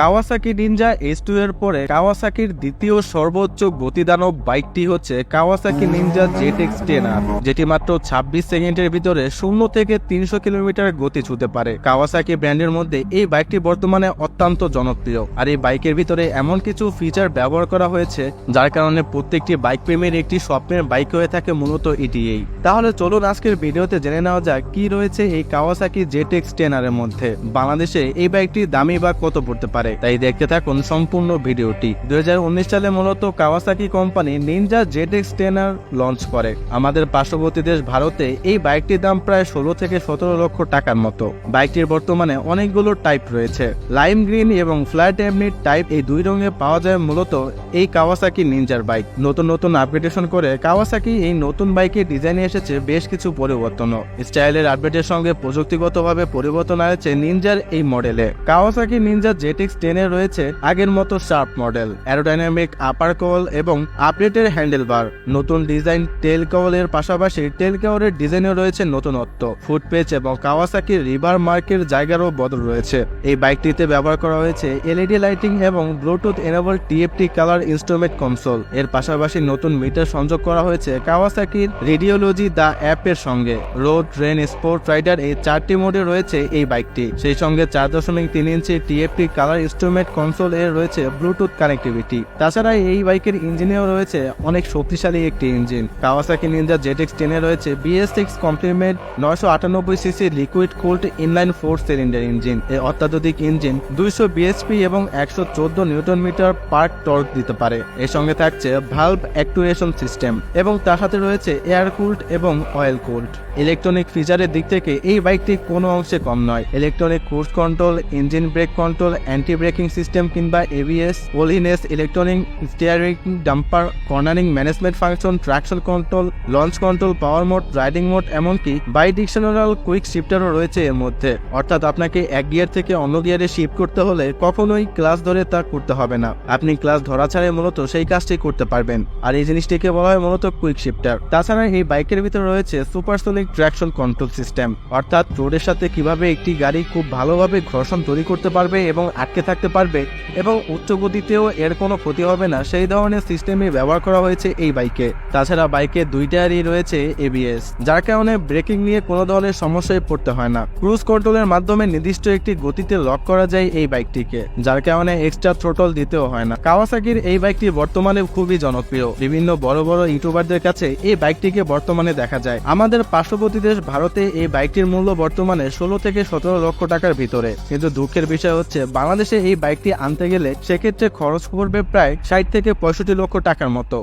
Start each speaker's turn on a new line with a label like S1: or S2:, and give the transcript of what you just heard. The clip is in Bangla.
S1: কাওয়াসাকি নিনজা এস টু এর পরে কাওয়াসাকির দ্বিতীয় সর্বোচ্চ গতিদানব বাইকটি হচ্ছে Kawasaki Ninja Z X ten R যেটি মাত্র ছাব্বিশ সেকেন্ডের ভিতরে শূন্য থেকে তিনশো কিলোমিটার গতি ছুতে পারে। কাওয়াসাকি ব্র্যান্ডের মধ্যে এই বাইকটি বর্তমানে অত্যন্ত জনপ্রিয়, আর এই বাইকের ভিতরে এমন কিছু ফিচার ব্যবহার করা হয়েছে, যার কারণে প্রত্যেকটি বাইক প্রেমের একটি স্বপ্নের বাইক হয়ে থাকে মূলত এটিই। তাহলে চলুন আজকের ভিডিওতে জেনে নেওয়া যাক, কি রয়েছে এই কাওয়াসাকি জেট এক্স টেন এর মধ্যে? বাংলাদেশে এই বাইকটি দামি বা কত পড়তে পারে? তাই দেখতে থাকুন সম্পূর্ণ ভিডিওটি। দুই হাজার উনিশ সালে মূলত Kawasaki company Ninja Z X launch করে। আমাদের পার্শ্ববর্তী দেশ ভারতে এই বাইকটির দাম প্রায় ষোলো থেকে সতেরো লক্ষ টাকার মতো। বাইকটির বর্তমানে অনেকগুলো টাইপ রয়েছে। লাইম গ্রিন এবং ফ্ল্যাট এমনিট টাইপ এই দুই রঙে পাওয়া যায় মূলত এই কাওয়াসাকি নিনজার বাইক নতুন নতুন আপগ্রেডেশন করে কাওয়াসাকি এই নতুন বাইকের ডিজাইনে এসেছে বেশ কিছু পরিবর্তনও। স্টাইলের আপডেটের সঙ্গে প্রযুক্তিগতভাবে পরিবর্তন আছে নিনজার এই মডেলে কাওয়াসাকি নিনজা জেটিক্স টেনে রয়েছে আগের মতো sharp model aerodynamic upper cowl এবং আপডেটের হ্যান্ডেল বার নতুন ডিজাইন টেল কলের পাশাপাশি টেল কভারের ডিজাইনে রয়েছে নতুনত্ব। ফুটপেচ এবং কাওয়াসাকি রিভার মার্কের জায়গারও বদল রয়েছে। এই বাইকটিতে ব্যবহার করা হয়েছে এলইডি লাইটিং এবং Bluetooth enable TFT colour instrument console এর পাশাপাশি নতুন মিটার সংযোগ করা হয়েছে কাওয়াসাকির রেডিওলজি দ্য অ্যাপের সঙ্গে। রোড ট্রেন স্পোর্ট রাইডার এই চারটি মোডে রয়েছে এই বাইকটি। সেই সঙ্গে চার দশমিক তিন inch TFT colour instrument console এর রয়েছে ব্লুটুথ কানেক্টিভিটি। তাছাড়া এই বাইকের ইঞ্জিনেও রয়েছে অনেক শক্তিশালী একটি ইঞ্জিন। কাওয়াসাকি নিনজা জেটেক্স টেনে রয়েছে বিএস সিক্স কমপ্লিমেন্ট নয়শো আটানব্বই CC liquid cooled inline four cylinder engine. এই অত্যাধুনিক ইঞ্জিন দুইশো বিএসপি এবং একশো চোদ্দ নিউটন মিটার পার টর্ক দিতে পারে। এর সঙ্গে থাকছে ভালভ অ্যাক্টুয়েশন সিস্টেম এবং তার সাথে রয়েছে এয়ার কুল্ড এবং অয়েল কুল্ড ইলেকট্রনিক ফিচারের দিক থেকে এই বাইকটি কোনো অংশে কম নয়। Electronic cruise control engine brake control anti braking system কিংবা ABS Ohlins electronic steering damper cornering management function traction control launch control power mode riding mode এমনকি বাই ডিকশনারাল কুইক শিফটারও রয়েছে এর মধ্যে। অর্থাৎ আপনাকে এক গিয়ার থেকে অন্য গিয়ারে শিফট করতে হলে কখনোই ক্লাস ধরে তা করতে হবে না। আপনি ক্লাস ধরা ছাড়াই মূলত সেই কাজটি করতে পারবেন। আর এই জিনিসটিকে বলা হয় মূলত কুইক শিফটার তাছাড়া এই বাইকের ভিতরে রয়েছে সুপারসোনিক ট্র্যাকশন কন্ট্রোল সিস্টেম অর্থাৎ রোডের সাথে কীভাবে একটি গাড়ি খুব ভালোভাবে ঘর্ষণ তৈরি করতে পারবে এবং আটকে থাকতে পারবে এবং উচ্চ গতিতেও এর কোনো ক্ষতি হবে না। সেই ধরনের সিস্টেমে ব্যবহার করা হয়েছে এই বাইকে। তাছাড়া বাইকে দুইটারই রয়েছে এবিএস যার কারণে ব্রেকিং নিয়ে কোনো ধরনের সমস্যায় পড়তে হয় না। ক্রুজ কন্ট্রোলের মাধ্যমে নির্দিষ্ট একটি গতিতে লক করা যায় এই বাইকটিকে, যার কারণে এক্সট্রা থ্রোটল দিতেও হয় না। কাওয়াসাকির এই বাইকটি বর্তমানে খুবই জনপ্রিয়। বিভিন্ন বড় বড় ইউটিউবারদের কাছে এই বাইকটিকে বর্তমানে দেখা যায়। আমাদের পার্শ্ববর্তী দেশ ভারতে এই বাইকটির মূল্য বর্তমানে ষোলো থেকে সতেরো লক্ষ টাকার ভিতরে। কিন্তু দুঃখের বিষয় হচ্ছে বাংলাদেশে এই বাইকটি আনতে গেলে সেক্ষেত্রে খরচ পড়বে প্রায় ষাট থেকে পঁয়ষট্টি লক্ষ টাকার মতো।